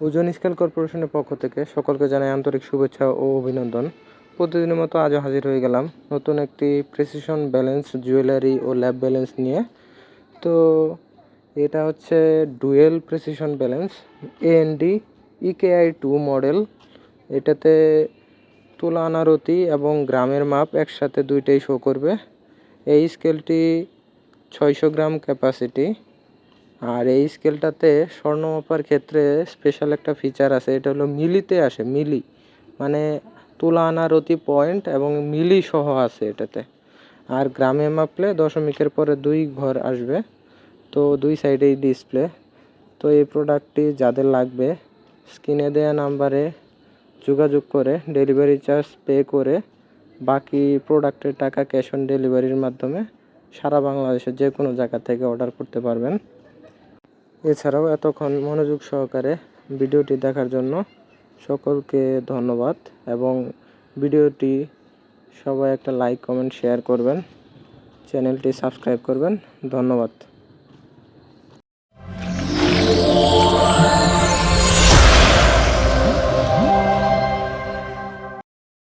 ওজন স্কেল কর্পোরেশনের পক্ষ থেকে সকলকে জানাই আন্তরিক শুভেচ্ছা ও অভিনন্দন। প্রতিদিনের মতো আজও হাজির হয়ে গেলাম নতুন একটি প্রেসিশন ব্যালেন্স জুয়েলারি ও ল্যাব ব্যালেন্স নিয়ে। তো এটা হচ্ছে dual precision balance A N D E K I two model এটাতে তুলা আনারতি এবং গ্রামের মাপ একসাথে দুইটাই শো করবে। এই স্কেলটি ছয়শো গ্রাম ক্যাপাসিটি আর এই স্কেলটাতে স্বর্ণ মাপার ক্ষেত্রে স্পেশাল একটা ফিচার আছে, এটা হলো মিলিতে আসে, মিলি। মানে তুলা আনারতি পয়েন্ট এবং মিলি সহ আছে এটাতে। আর গ্রামে মাপলে দশমিকের পরে দুই ঘর আসবে, তো দুই সাইডেই ডিসপ্লে তো এই প্রোডাক্টটি যাদের লাগবে স্ক্রিনে দেওয়া নাম্বারে যোগাযোগ করে ডেলিভারি চার্জ পে করে, বাকি প্রোডাক্টের টাকা ক্যাশ অন ডেলিভারির মাধ্যমে সারা বাংলাদেশের যে কোনো জায়গা থেকে অর্ডার করতে পারবেন। এছাড়াও এতক্ষণ মনোযোগ সহকারে ভিডিওটি দেখার জন্য সকলকে ধন্যবাদ এবং ভিডিওটি সবাই একটা লাইক, কমেন্ট, শেয়ার করবেন। চ্যানেলটি সাবস্ক্রাইব করবেন। ধন্যবাদ।